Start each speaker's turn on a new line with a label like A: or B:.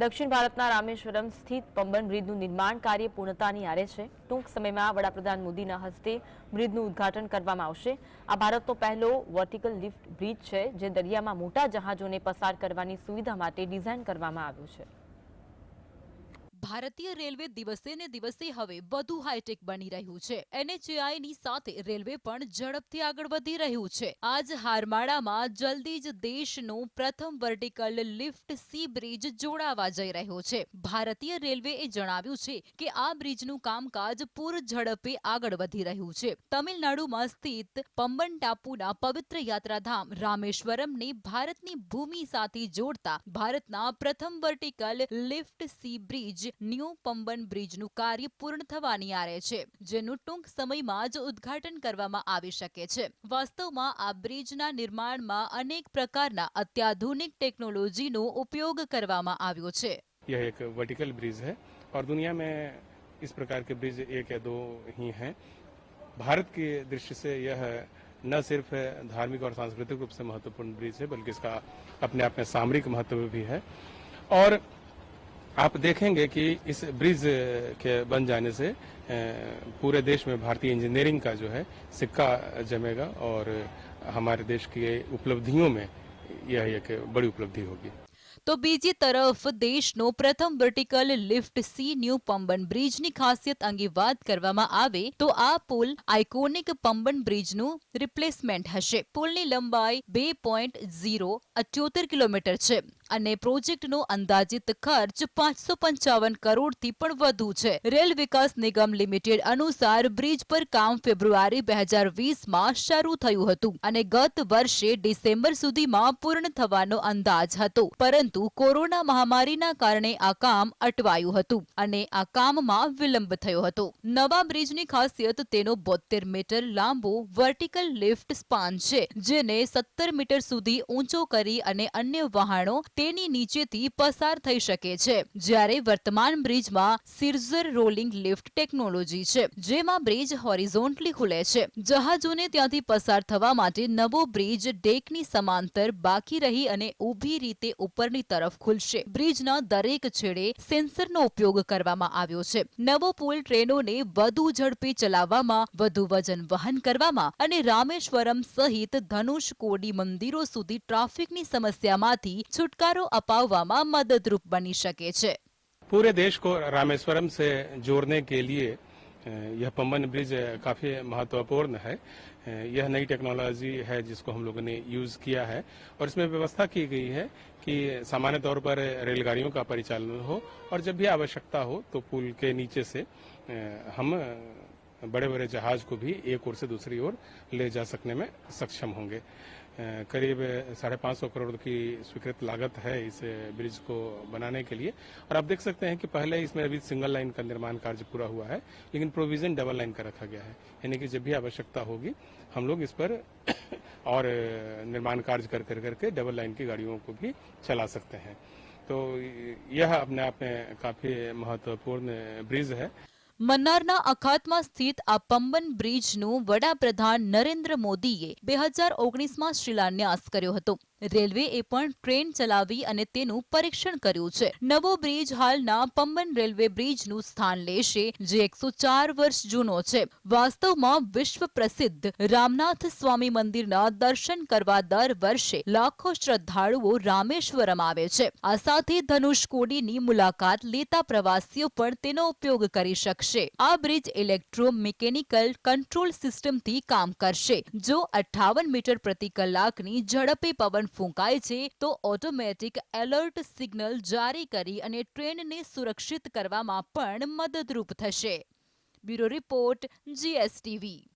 A: દક્ષિણ ભારતના રામેશ્વરમ સ્થિત પંબન બ્રિજનું નિર્માણ કાર્ય પૂર્ણતાની આરે છે. ટૂંક સમયમાં વડાપ્રધાન મોદીના હસ્તે બ્રિજનું ઉદ્ઘાટન કરવામાં આવશે. આ ભારતનો પહેલો વર્ટિકલ લિફ્ટ બ્રિજ છે, જે દરિયામાં મોટા જહાજોને પસાર કરવાની સુવિધા માટે ડિઝાઇન કરવામાં આવ્યું છે.
B: ભારતીય રેલવે દિવસે ને દિવસે હવે વધુ હાઈટેક બની રહ્યું છે. ની સાથે રેલવે પણ ઝડપથી આગળ વધી રહ્યું છે. આજ હારમાળામાં જલ્દી જ દેશનું પ્રથમ વર્ટિકલ લિફ્ટ સી બ્રિજ જોડાવા જઈ રહ્યો છે. ભારતીય રેલવે એ જણાવ્યું છે કે આ બ્રિજનું કામકાજ પૂર ઝડપે આગળ વધી રહ્યું છે. તમિલનાડુમાં સ્થિત પંબન ટાપુના પવિત્ર યાત્રાધામ રામેશ્વરમને ભારતની ભૂમિ સાથે જોડતા ભારતના પ્રથમ vertical lift sea bridge new Pamban બ્રિજનું કાર્ય પૂર્ણ થવાની આરે છે જેનું ટૂંક સમયમાં જ ઉદ્ઘાટન કરવામાં આવી શકે છે વાસ્તવમાં આ બ્રિજના નિર્માણમાં અનેક પ્રકારના અત્યાધુનિક ટેકનોલોજીનો ઉપયોગ કરવામાં આવ્યો છે
C: यह एक वर्टिकल ब्रिज है और दुनिया में इस प्रकार के ब्रिज एक या दो ही हैं भारत की दृष्टि से यह न सिर्फ धार्मिक और सांस्कृतिक रूप से महत्वपूर्ण ब्रिज है बल्कि इसका अपने आप में सामरिक महत्व भी है और आप देखेंगे कि इस ब्रिज के बन जाने से अ, पूरे देश में भारतीय इंजीनियरिंग का जो है सिक्का जमेगा और हमारे देश की उपलब्धियों में यह एक बड़ी उपलब्धि होगी
B: તો બીજી તરફ દેશનો પ્રથમ vertical lift sea new Pamban બ્રિજની ખાસિયત અંગે વાત કરવામાં આવે તો આ પુલ આઇકોનિક પંબન બ્રિજનું રિપ્લેસમેન્ટ હશે પુલની લંબાઈ બે પોઈન્ટ ઝીરો અઠ્યોતેર કિલોમીટર છે અને પ્રોજેક્ટનો અંદાજિત ખર્ચ પાંચસો પંચાવન કરોડથી પણ વધુ છે. રેલ વિકાસ નિગમ લિમિટેડ અનુસાર બ્રિજ પર કામ ફેબ્રુઆરી બે હજાર વીસમાં શરૂ થયું હતું અને ગત વર્ષે ડિસેમ્બર સુધીમાં પૂર્ણ થવાનો અંદાજ હતો. પરંતુ કોરોના મહામારીના કારણે આ કામ અટવાયું હતું અને આ કામમાં વિલંબ થયો હતો. નવા બ્રિજની ખાસિયત તેનો બોતેર મીટર લાંબો વર્ટિકલ લિફ્ટ સ્પાન છે, જેને સત્તર મીટર સુધી ઊંચો કરી અને અન્ય વહાણો તેની નીચેથી પસાર થઈ શકે છે. જ્યારે વર્તમાન બ્રિજમાં સિર્ઝર રોલિંગ લિફ્ટ ટેકનોલોજી છે, જેમાં બ્રિજ હોરિઝોન્ટલી ખુલે છે. જહાજોને ત્યાંથી પસાર થવા માટે નવો બ્રિજ ડેકની સમાંતર બાકી રહી અને ઊભી રીતે ઉપરની તરફ ખુલશે. બ્રિજના દરેક છેડે સેન્સરનો ઉપયોગ કરવામાં આવ્યો છે. નવો પુલ ટ્રેનોને વધુ ઝડપે ચલાવવામાં, વધુ વજન વહન કરવામાં અને રામેશ્વરમ સહિત ધનુષ કોડી મંદિરો સુધી ટ્રાફિકની સમસ્યામાંથી છુટકારો અપાવવામાં મદદરૂપ બની શકે છે
C: पूरे देश को रामेश्वरम से जोड़ने के लिए अ, यह पम्बन ब्रिज काफी महत्वपूर्ण है अ, यह नई टेक्नोलॉजी है जिसको हम लोगों ने यूज किया है और इसमें व्यवस्था की गई है कि सामान्य तौर पर रेलगाड़ियों का परिचालन हो और जब भी आवश्यकता हो तो पुल के नीचे से अ, हम बड़े बड़े जहाज़ को भी एक ओर से दूसरी ओर ले जा सकने में सक्षम होंगे। करीब साढ़े पाँच सौ करोड़ की स्वीकृत लागत है इस ब्रिज को बनाने के लिए। और आप देख सकते हैं कि पहले इसमें अभी सिंगल लाइन का निर्माण कार्य पूरा हुआ है, लेकिन प्रोविज़न डबल लाइन का रखा गया है। यानी कि जब भी आवश्यकता होगी, हम लोग इस पर और निर्माण कार्य कर कर, करके डबल लाइन की गाड़ियों को भी चला सकते हैं। तो यह अपने आप में काफ़ी महत्वपूर्ण ब्रिज है।
B: મન્નારના અખાતમાં સ્થિત આ પંબન બ્રિજનું વડાપ્રધાન નરેન્દ્ર મોદીએ બે હજાર ઓગણીસમાં શિલાન્યાસ કર્યો હતો. રેલવેએ પણ ટ્રેન ચલાવી અને તેનું પરીક્ષણ કર્યું છે. નવો બ્રિજ હાલના પંબન રેલવે બ્રિજનું સ્થાન લેશે, જે એકસો વર્ષ જૂનો છે. વાસ્તવમાં વિશ્વ પ્રસિદ્ધ રામનાથ સ્વામી મંદિરના દર્શન કરવા દર વર્ષે લાખો શ્રદ્ધાળુઓ રામેશ્વરમ આવે છે. આ સાથે ધનુષકોડીની મુલાકાત લેતા પ્રવાસીઓ પણ તેનો ઉપયોગ કરી શકશે. આ બ્રિજ ઇલેક્ટ્રો મિકેનિકલ કંટ્રોલ સિસ્ટમથી કામ કરશે, જો અઠાવન મીટર પ્રતિ કલાકની ઝડપે પવન ફૂંકાય છે, તો ઓટોમેટિક એલર્ટ સિગ્નલ જારી કરી અને ટ્રેનને સુરક્ષિત કરવામાં પણ મદદરૂપ થશે. Bureau report, GSTV.